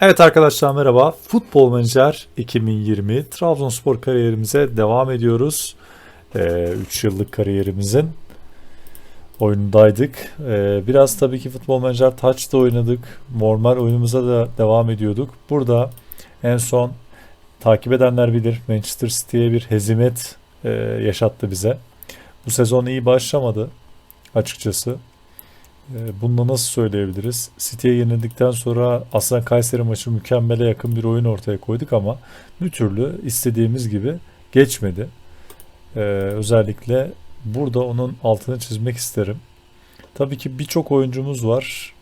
Evet arkadaşlar merhaba. Futbol Menajer 2020 Trabzonspor kariyerimize devam ediyoruz. 3 yıllık kariyerimizin oyunundaydık. Ee, biraz tabii ki Futbol Menajer Touch'ta oynadık. Normal oyunumuza da devam ediyorduk. Burada en son takip edenler bilir Manchester City'ye bir hezimet e, yaşattı bize. Bu sezon iyi başlamadı açıkçası. Ee, Bunu nasıl söyleyebiliriz? City'ye yenildikten sonra aslında Kayseri maçı mükemmele yakın bir oyun ortaya koyduk ama bir türlü istediğimiz gibi geçmedi. Ee, özellikle burada onun altını çizmek isterim. Tabii ki birçok oyuncumuz var.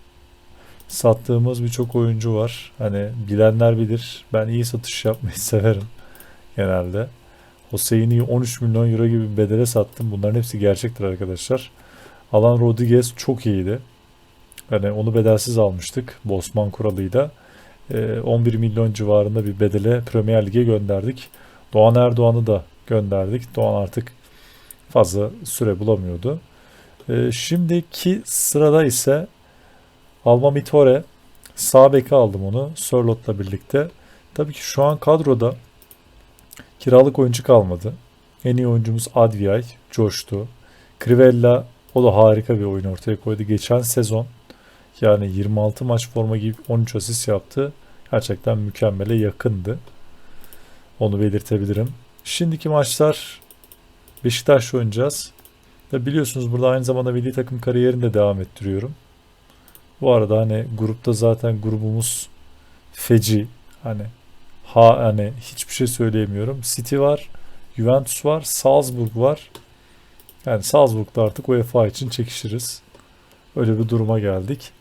Sattığımız birçok oyuncu var. Hani bilenler bilir. Ben iyi satış yapmayı severim genelde. Hoseyin'i 13 milyon euro gibi bir bedele sattım. Bunların hepsi gerçektir arkadaşlar. Alan Rodriguez çok iyiydi. Yani onu bedelsiz almıştık Bosman kuralıyla. Ee, 11 milyon civarında bir bedele Premier Lig'e gönderdik. Doğan Erdoğan'ı da gönderdik. Doğan artık fazla süre bulamıyordu. Ee, şimdiki sırada ise Alma Mitore sağ beki aldım onu Sörlot'la birlikte. Tabii ki şu an kadroda kiralık oyuncu kalmadı. En iyi oyuncumuz Adviay coştu. Crivella o da harika bir oyun ortaya koydu. Geçen sezon yani 26 maç forma giyip 13 asist yaptı. Gerçekten mükemmele yakındı. Onu belirtebilirim. Şimdiki maçlar Beşiktaş'la oynayacağız. Ve biliyorsunuz burada aynı zamanda milli takım kariyerini de devam ettiriyorum. Bu arada hani grupta zaten grubumuz feci. Hani ha hani hiçbir şey söyleyemiyorum. City var, Juventus var, Salzburg var. Yani Salzburg'da artık UEFA için çekişiriz. Öyle bir duruma geldik.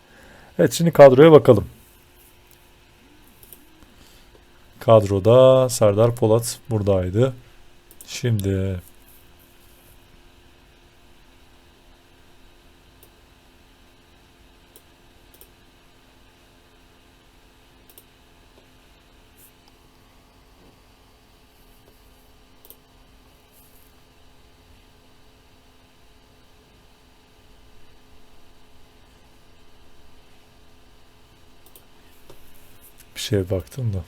Evet şimdi kadroya bakalım. Kadroda Serdar Polat buradaydı. Şimdi şeye baktım da.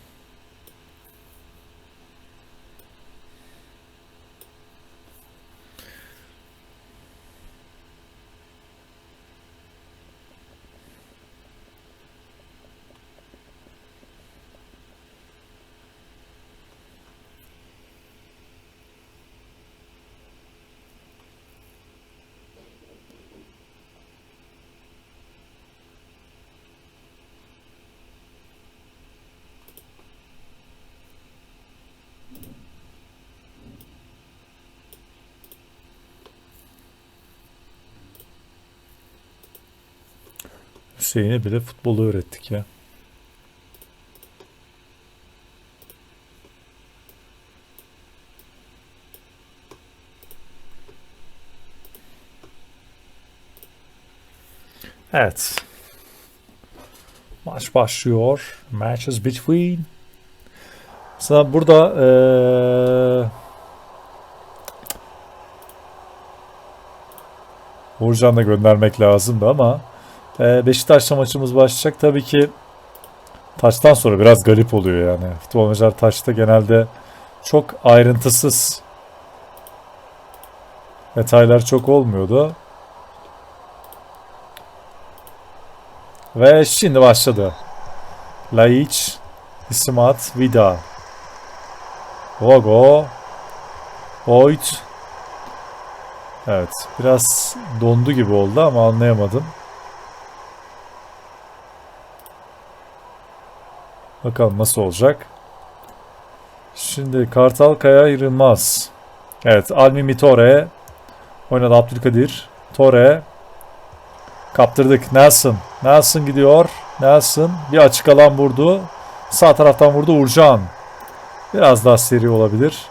Hüseyin'e bile futbolu öğrettik ya. Evet. Maç başlıyor. Matches between. Mesela burada eee Uğurcan da göndermek lazımdı ama ee, Beşiktaş'la maçımız başlayacak. Tabii ki taçtan sonra biraz garip oluyor yani. Futbol menajer taçta genelde çok ayrıntısız detaylar çok olmuyordu. Ve şimdi başladı. Laiç, İsmat, Vida. Vogo, Voigt. Evet, biraz dondu gibi oldu ama anlayamadım. Bakalım nasıl olacak. Şimdi Kartal Kaya Yılmaz. Evet Almi Mitore. Oynadı Abdülkadir. Tore. Kaptırdık. Nelson. Nelson gidiyor. Nelson bir açık alan vurdu. Sağ taraftan vurdu Urcan. Biraz daha seri olabilir.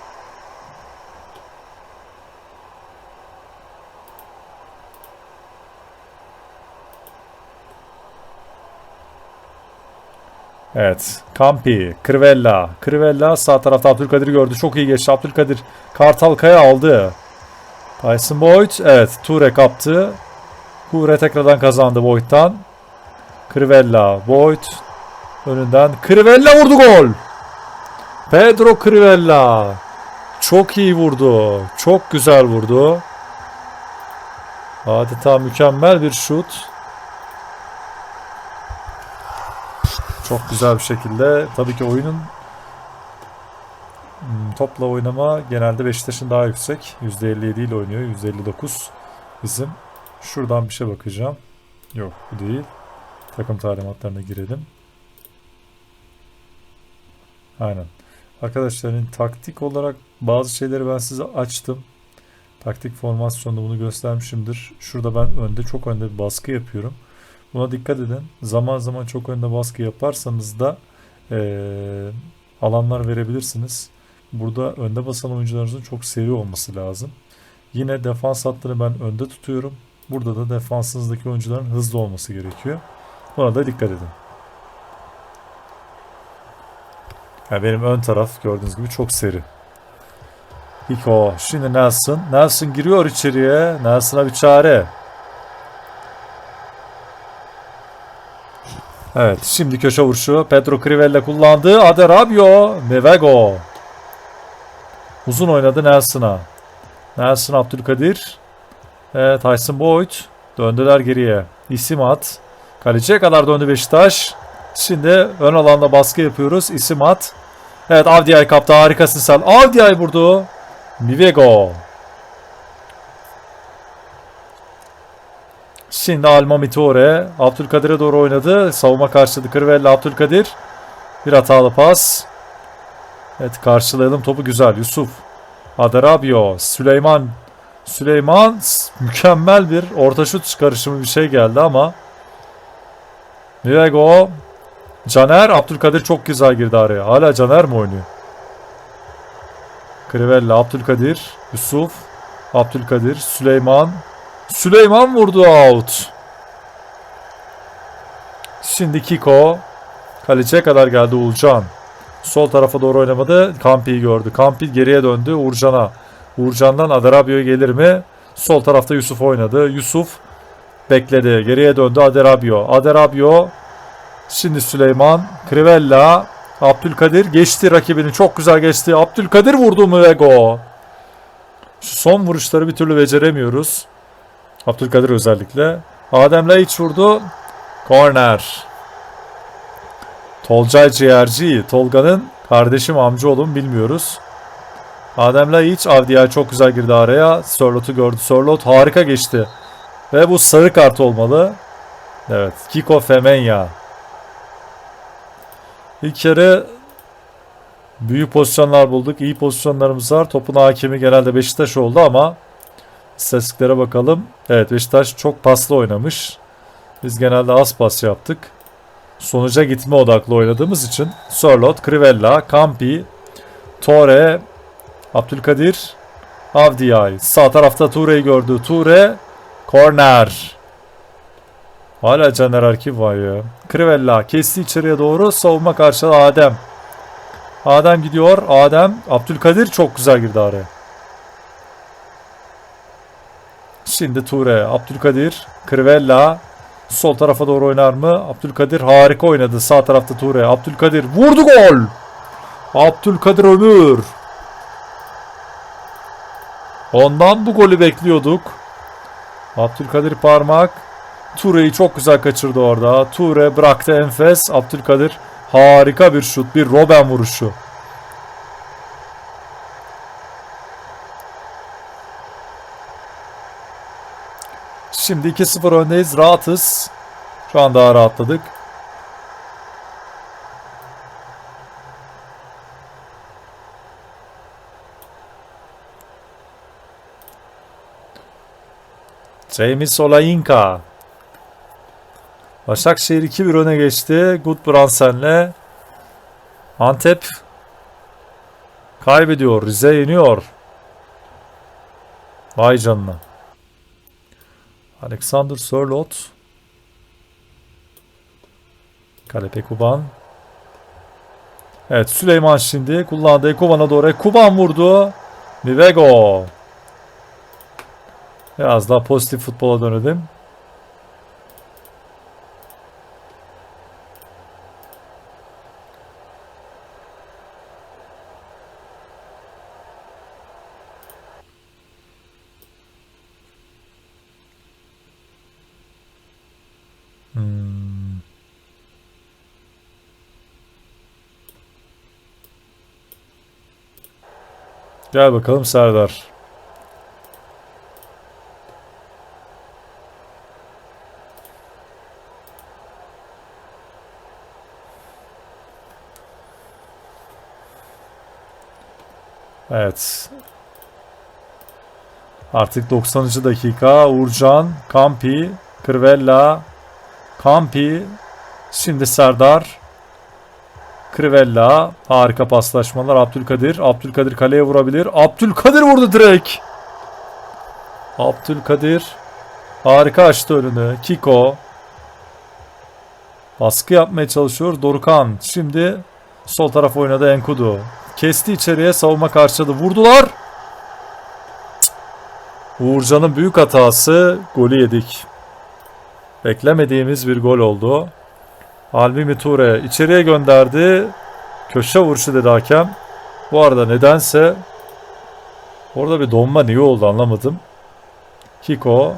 Evet. Kampi, Krivella. Krivella sağ tarafta Abdülkadir gördü. Çok iyi geçti. Abdülkadir Kartal Kaya aldı. Tyson Boyd. Evet. Ture kaptı. Ture tekrardan kazandı Boyd'dan. Krivella. Boyd. önünden Crivella vurdu gol. Pedro Crivella. Çok iyi vurdu. Çok güzel vurdu. Adeta mükemmel bir şut. Çok güzel bir şekilde. Tabii ki oyunun hmm, topla oynama genelde Beşiktaş'ın daha yüksek. %57 ile oynuyor. %59 bizim. Şuradan bir şey bakacağım. Yok bu değil. Takım talimatlarına girelim. Aynen. Arkadaşlar hani taktik olarak bazı şeyleri ben size açtım. Taktik formasyonda bunu göstermişimdir. Şurada ben önde çok önde bir baskı yapıyorum. Buna dikkat edin. Zaman zaman çok önde baskı yaparsanız da eee, alanlar verebilirsiniz. Burada önde basan oyuncularınızın çok seri olması lazım. Yine defans hattını ben önde tutuyorum. Burada da defansınızdaki oyuncuların hızlı olması gerekiyor. Buna da dikkat edin. Yani benim ön taraf gördüğünüz gibi çok seri. Hiko. Şimdi Nelson. Nelson giriyor içeriye. Nelson'a bir çare. Evet. Şimdi köşe vuruşu. Pedro Crivella kullandı. Aderabio. Nevego. Uzun oynadı Nelson'a. Nelson Abdülkadir. Evet Tyson Boyd. Döndüler geriye. İsim at. Kaleciye kadar döndü Beşiktaş. Şimdi ön alanda baskı yapıyoruz. İsim at. Evet Avdiay kaptı. Harikasın sen. Avdiay vurdu. Mivego. Şimdi Alma Mitore. Abdülkadir'e doğru oynadı. Savunma karşıladı. Kırvella Abdülkadir. Bir hatalı pas. Evet karşılayalım topu güzel. Yusuf. Adarabio. Süleyman. Süleyman mükemmel bir orta şut çıkarışımı bir şey geldi ama Mivego Caner Abdülkadir çok güzel girdi araya. Hala Caner mi oynuyor? Krivella, Abdülkadir, Yusuf, Abdülkadir, Süleyman. Süleyman vurdu out. Şimdi Kiko. Kaleciye kadar geldi Uğurcan. Sol tarafa doğru oynamadı. Kampi'yi gördü. Kampi geriye döndü Uğurcan'a. Uğurcan'dan Aderabio'ya gelir mi? Sol tarafta Yusuf oynadı. Yusuf bekledi. Geriye döndü Aderabio. Aderabio Şimdi Süleyman, Krivella, Abdülkadir geçti rakibini. Çok güzel geçti. Abdülkadir vurdu mu ve go. Şu son vuruşları bir türlü beceremiyoruz. Abdülkadir özellikle. Adem Laiç vurdu. Corner. Tolcay Ciğerci. Tolga'nın kardeşim amcaoğlum bilmiyoruz. Adem Laiç Avdiya çok güzel girdi araya. Sörlot'u gördü. Sörlot harika geçti. Ve bu sarı kart olmalı. Evet. Kiko Femenya. İlk kere büyük pozisyonlar bulduk. İyi pozisyonlarımız var. Topun hakemi genelde Beşiktaş oldu ama istatistiklere bakalım. Evet Beşiktaş çok paslı oynamış. Biz genelde az pas yaptık. Sonuca gitme odaklı oynadığımız için Sörlot, Krivella, Kampi, Tore, Abdülkadir, Avdiyay. Sağ tarafta Ture'yi gördü. Ture, korner. Hala Caner Arkiv var ya. Krivella kesti içeriye doğru. Savunma karşıladı Adem. Adem gidiyor. Adem. Abdülkadir çok güzel girdi araya. Şimdi Ture. Abdülkadir. Krivella. Sol tarafa doğru oynar mı? Abdülkadir harika oynadı. Sağ tarafta Ture. Abdülkadir vurdu gol. Abdülkadir Ömür. Ondan bu golü bekliyorduk. Abdülkadir parmak. Ture'yi çok güzel kaçırdı orada. Ture bıraktı enfes. Abdülkadir harika bir şut. Bir Robben vuruşu. Şimdi 2-0 öndeyiz. Rahatız. Şu an daha rahatladık. James Olayinka. Başakşehir 2-1 öne geçti. Gudbrandsen'le Antep kaybediyor. Rize yeniyor. Vay canına. Alexander Sörlot Kalepe Kuban. Evet Süleyman şimdi kullandı Ekuban'a doğru. Kuban vurdu. Nivego. Biraz daha pozitif futbola dönelim. Hmm. Gel bakalım Serdar. Evet. Artık 90. dakika Uğurcan, Kampi, Kırvella, Kampi, şimdi Serdar, Krivella, harika paslaşmalar. Abdülkadir, Abdülkadir kaleye vurabilir. Abdülkadir vurdu direkt. Abdülkadir harika açtı önünü. Kiko baskı yapmaya çalışıyor. Dorukan şimdi sol taraf oynadı Enkudu. Kesti içeriye savunma karşıladı. Vurdular. Uğurcan'ın büyük hatası. Golü yedik. Beklemediğimiz bir gol oldu. Almimi Ture içeriye gönderdi. Köşe vuruşu dedi hakem. Bu arada nedense orada bir donma niye oldu anlamadım. Kiko,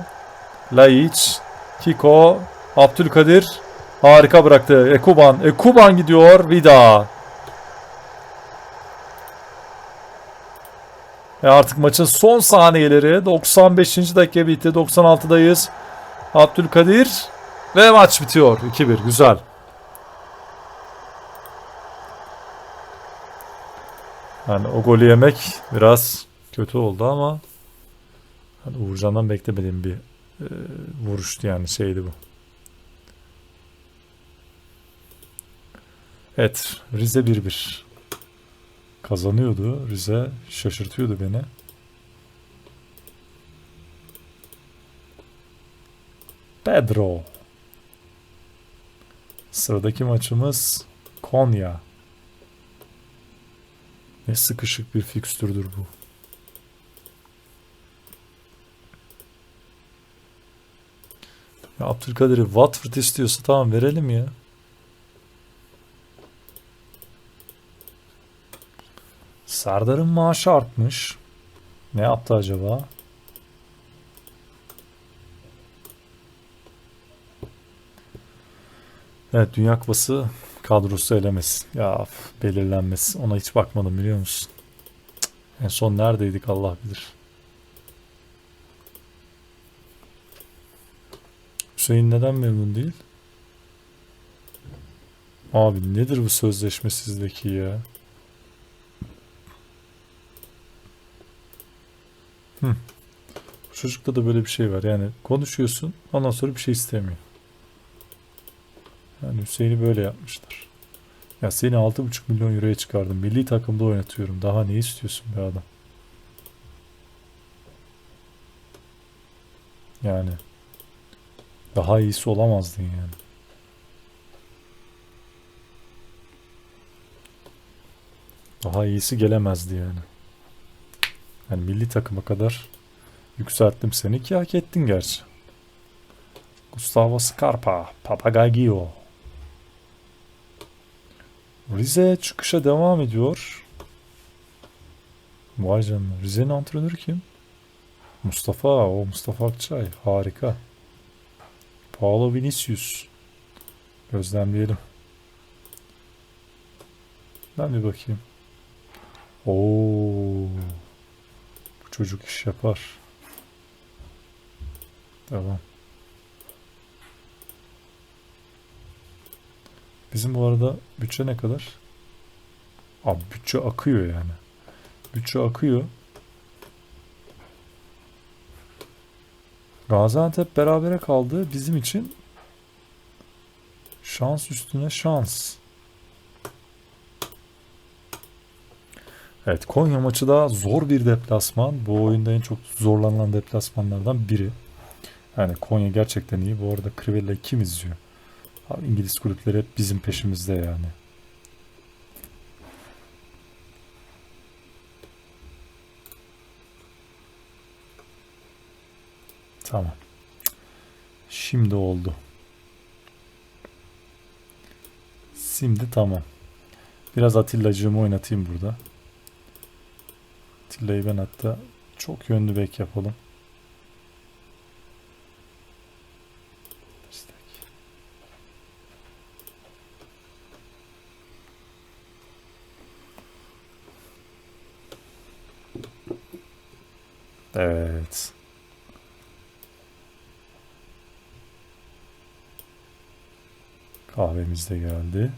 Laiç, Kiko, Abdülkadir harika bıraktı. Ekuban, Ekuban gidiyor. Vida. Ve artık maçın son saniyeleri 95. dakika bitti. 96'dayız. Abdülkadir ve maç bitiyor. 2-1 güzel. Yani o golü yemek biraz kötü oldu ama hani Uğurcan'dan beklemediğim bir e, vuruştu yani şeydi bu. Evet Rize 1-1 kazanıyordu. Rize şaşırtıyordu beni. Pedro. Sıradaki maçımız Konya. Ne sıkışık bir fikstürdür bu. Ya Abdülkadir'i Watford istiyorsa tamam verelim ya. Serdar'ın maaşı artmış. Ne yaptı acaba? Evet Dünya Kupası kadrosu elemesi. Ya belirlenmesi. Ona hiç bakmadım biliyor musun? En son neredeydik Allah bilir. Hüseyin neden memnun değil? Abi nedir bu sözleşmesizdeki ya? Hı. Çocukta da böyle bir şey var. Yani konuşuyorsun ondan sonra bir şey istemiyor. Hüseyin'i böyle yapmışlar. Ya seni 6,5 milyon euroya çıkardım. Milli takımda oynatıyorum. Daha ne istiyorsun be adam? Yani daha iyisi olamazdın yani. Daha iyisi gelemezdi yani. Yani milli takıma kadar yükselttim seni ki hak ettin gerçi. Gustavo Scarpa, Papagaio. Rize çıkışa devam ediyor. Vay canına. Rize'nin antrenörü kim? Mustafa. O Mustafa Akçay. Harika. Paulo Vinicius. Gözlemleyelim. Ben bir bakayım. Oo. Bu çocuk iş yapar. Tamam. Bizim bu arada bütçe ne kadar? Abi bütçe akıyor yani. Bütçe akıyor. Gaziantep berabere kaldı. Bizim için şans üstüne şans. Evet Konya maçı da zor bir deplasman. Bu oyunda en çok zorlanılan deplasmanlardan biri. Yani Konya gerçekten iyi. Bu arada Crivella kim izliyor? Abi İngiliz kulüpleri hep bizim peşimizde yani. Tamam. Şimdi oldu. Şimdi tamam. Biraz Atilla'cığımı oynatayım burada. Atilla'yı ben hatta çok yönlü bek yapalım. İstek. Evet. Kahvemiz de geldi.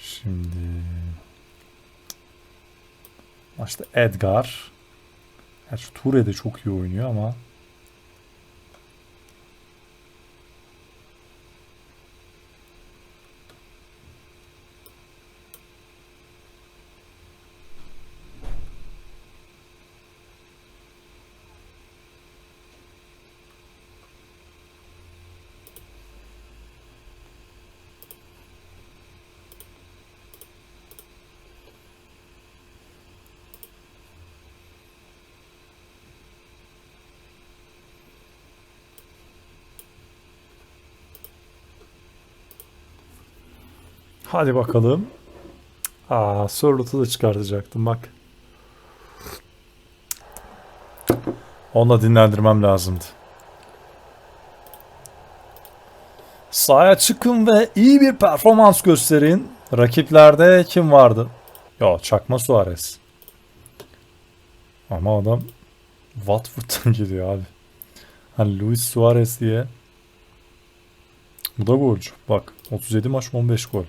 Şimdi maçta Edgar. Gerçi Ture de çok iyi oynuyor ama Hadi bakalım. Aa, Sörlot'u da çıkartacaktım bak. Onunla dinlendirmem lazımdı. Sahaya çıkın ve iyi bir performans gösterin. Rakiplerde kim vardı? Ya Çakma Suarez. Ama adam Watford'dan geliyor abi. Hani Luis Suarez diye. Bu da golcü. Bak 37 maç 15 gol.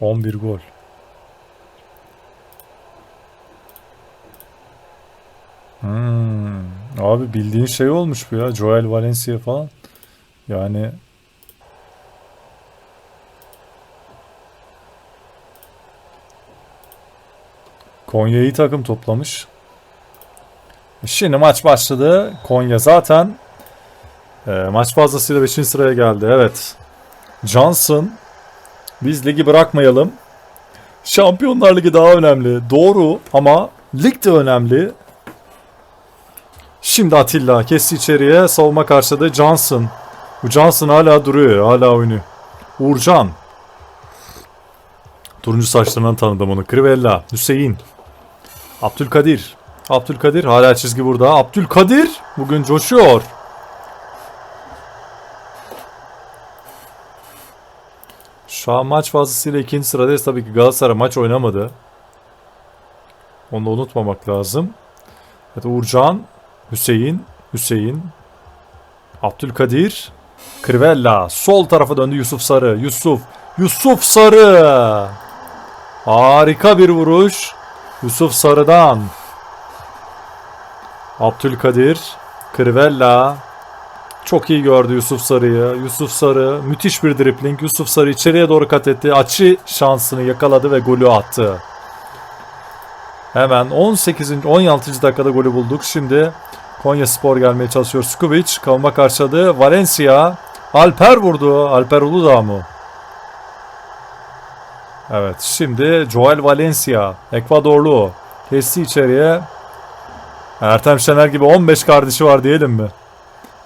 11 gol. Hmm. Abi bildiğin şey olmuş bu ya. Joel Valencia falan. Yani Konya iyi takım toplamış. Şimdi maç başladı. Konya zaten e, maç fazlasıyla 5. sıraya geldi. Evet. Johnson biz ligi bırakmayalım. Şampiyonlar Ligi daha önemli. Doğru ama lig de önemli. Şimdi Atilla kesti içeriye. Savunma karşıladı. Johnson. Bu Johnson hala duruyor. Hala oynuyor. Uğurcan. Turuncu saçlarından tanıdım onu. Krivella. Hüseyin. Abdülkadir. Abdülkadir hala çizgi burada. Abdülkadir bugün coşuyor. Şu an maç fazlasıyla ikinci sıradayız. Tabii ki Galatasaray maç oynamadı. Onu da unutmamak lazım. Evet Uğurcan, Hüseyin, Hüseyin, Abdülkadir, Krivella. Sol tarafa döndü Yusuf Sarı. Yusuf, Yusuf Sarı. Harika bir vuruş. Yusuf Sarı'dan. Abdülkadir, Krivella. Çok iyi gördü Yusuf Sarı'yı. Yusuf Sarı müthiş bir dripling. Yusuf Sarı içeriye doğru kat etti. Açı şansını yakaladı ve golü attı. Hemen 18. 16. dakikada golü bulduk. Şimdi Konya Spor gelmeye çalışıyor. Skubic kavma karşıladı. Valencia. Alper vurdu. Alper Uludağ mı? Evet şimdi Joel Valencia. Ekvadorlu. Kesti içeriye. Ertem Şener gibi 15 kardeşi var diyelim mi?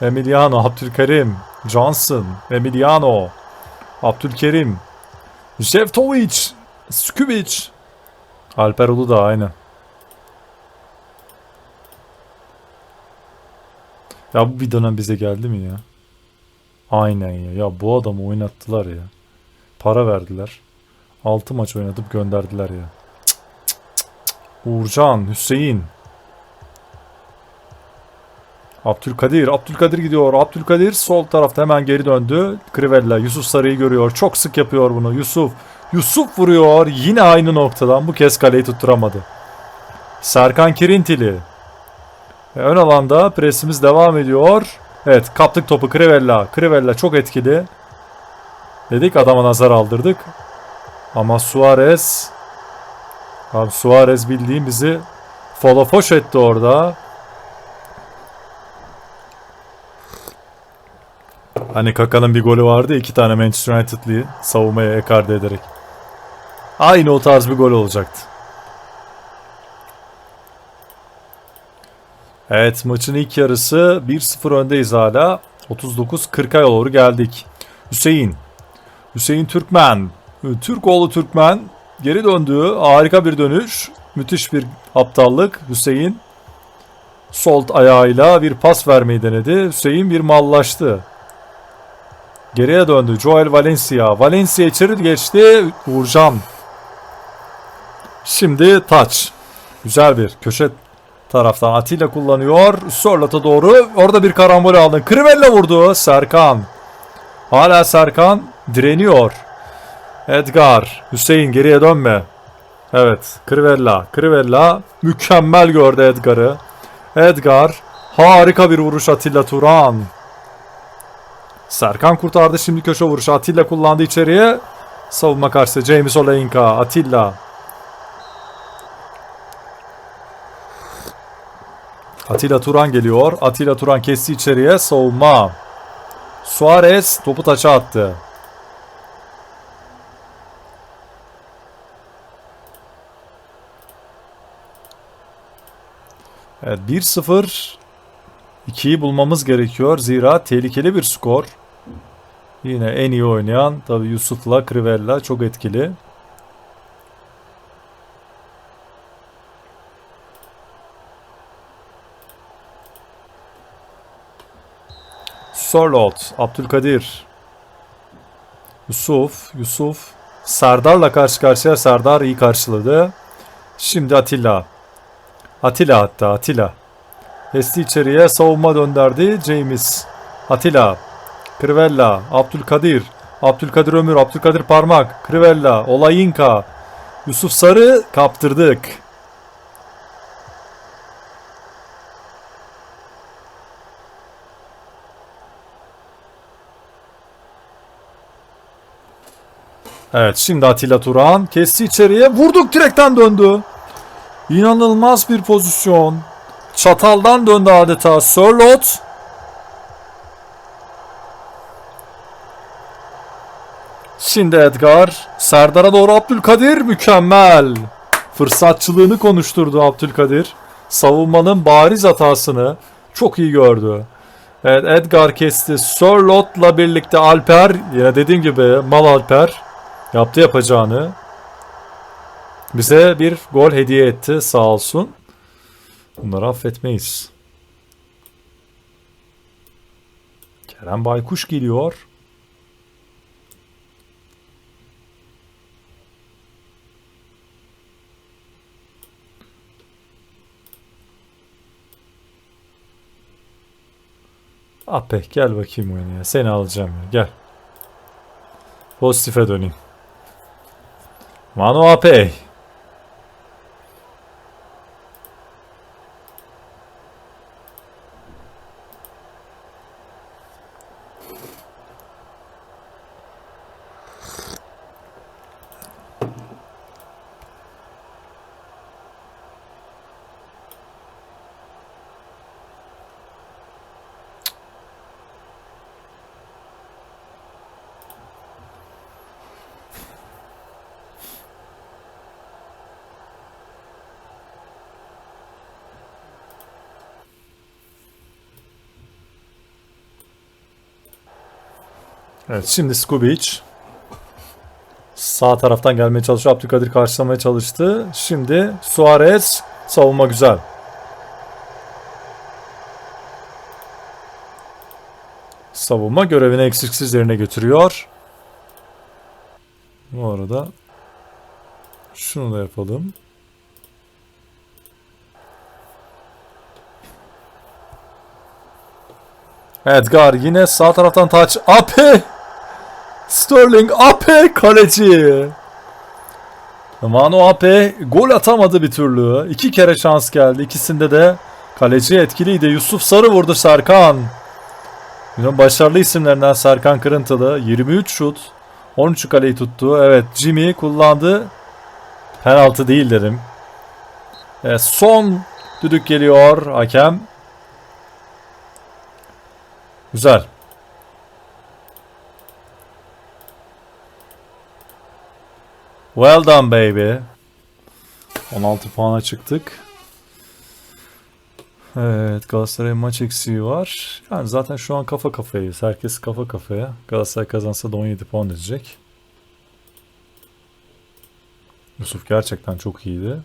Emiliano, Abdülkerim, Johnson, Emiliano, Abdülkerim, Jevtovic, Skubic, Alper Uludağ aynı. Ya bu bir dönem bize geldi mi ya? Aynen ya. Ya bu adamı oynattılar ya. Para verdiler. 6 maç oynatıp gönderdiler ya. Cık, cık, cık. Uğurcan, Hüseyin. Abdülkadir, Abdülkadir gidiyor. Abdülkadir sol tarafta hemen geri döndü. Krivella Yusuf Sarı'yı görüyor. Çok sık yapıyor bunu. Yusuf, Yusuf vuruyor. Yine aynı noktadan bu kez kaleyi tutturamadı. Serkan Kirintili. Ve ön alanda presimiz devam ediyor. Evet kaptık topu Krivella. Krivella çok etkili. Dedik adama nazar aldırdık. Ama Suarez Abi Suarez bildiğim bizi folafoş etti orada. Hani Kaka'nın bir golü vardı iki tane Manchester United'lıyı savunmaya ekarte ederek. Aynı o tarz bir gol olacaktı. Evet maçın ilk yarısı 1-0 öndeyiz hala. 39-40'a doğru geldik. Hüseyin. Hüseyin Türkmen. Türkoğlu Türkmen. Geri döndü. Harika bir dönüş. Müthiş bir aptallık. Hüseyin sol ayağıyla bir pas vermeyi denedi. Hüseyin bir mallaştı. Geriye döndü. Joel Valencia. Valencia içeri geçti. Uğurcan. Şimdi taç. Güzel bir köşe taraftan Atilla kullanıyor. Sörlot'a doğru. Orada bir karambol aldın. Krivella vurdu. Serkan. Hala Serkan direniyor. Edgar. Hüseyin geriye dönme. Evet. Krivella. Krivella mükemmel gördü Edgar'ı. Edgar. Harika bir vuruş Atilla Turan. Serkan kurtardı şimdi köşe vuruşu. Atilla kullandı içeriye. Savunma karşısı James Oleinka. Atilla. Atilla Turan geliyor. Atilla Turan kesti içeriye. Savunma. Suarez topu taça attı. Evet 1-0 2'yi bulmamız gerekiyor. Zira tehlikeli bir skor. Yine en iyi oynayan tabi Yusuf'la Krivella çok etkili. Sorlot, Abdülkadir, Yusuf, Yusuf, Serdar'la karşı karşıya Serdar iyi karşıladı. Şimdi Atilla. Atilla hatta Atilla. Esti içeriye savunma dönderdi James. Atilla. Krivella. Abdülkadir. Abdülkadir Ömür. Abdülkadir Parmak. Krivella. Olayinka. Yusuf Sarı kaptırdık. Evet şimdi Atilla Turan kesti içeriye vurduk direkten döndü. İnanılmaz bir pozisyon. Çataldan döndü adeta Sörlot. Şimdi Edgar. Serdar'a doğru Abdülkadir mükemmel. Fırsatçılığını konuşturdu Abdülkadir. Savunmanın bariz hatasını çok iyi gördü. Evet Edgar kesti. Sörlot'la birlikte Alper yine dediğim gibi Mal Alper yaptı yapacağını. Bize bir gol hediye etti sağ olsun. Bunları affetmeyiz. Kerem Baykuş geliyor. Ape gel bakayım oynaya. Seni alacağım ya. Gel. Pozitife döneyim. Manu Ape. Evet şimdi Skubic. Sağ taraftan gelmeye çalışıyor. Abdülkadir karşılamaya çalıştı. Şimdi Suarez. Savunma güzel. Savunma görevini eksiksiz yerine götürüyor. Bu arada şunu da yapalım. Edgar yine sağ taraftan taç. Ape! Sterling Ape kaleci. Manu Ape gol atamadı bir türlü. İki kere şans geldi. İkisinde de kaleci etkiliydi. Yusuf Sarı vurdu Serkan. Yine başarılı isimlerinden Serkan Kırıntılı. 23 şut. 13 kaleyi tuttu. Evet Jimmy kullandı. Penaltı değil dedim. Evet, son düdük geliyor hakem. Güzel. Well done baby. 16 puana çıktık. Evet Galatasaray'ın maç eksiği var. Yani zaten şu an kafa kafayayız. Herkes kafa kafaya. Galatasaray kazansa da 17 puan edecek. Yusuf gerçekten çok iyiydi.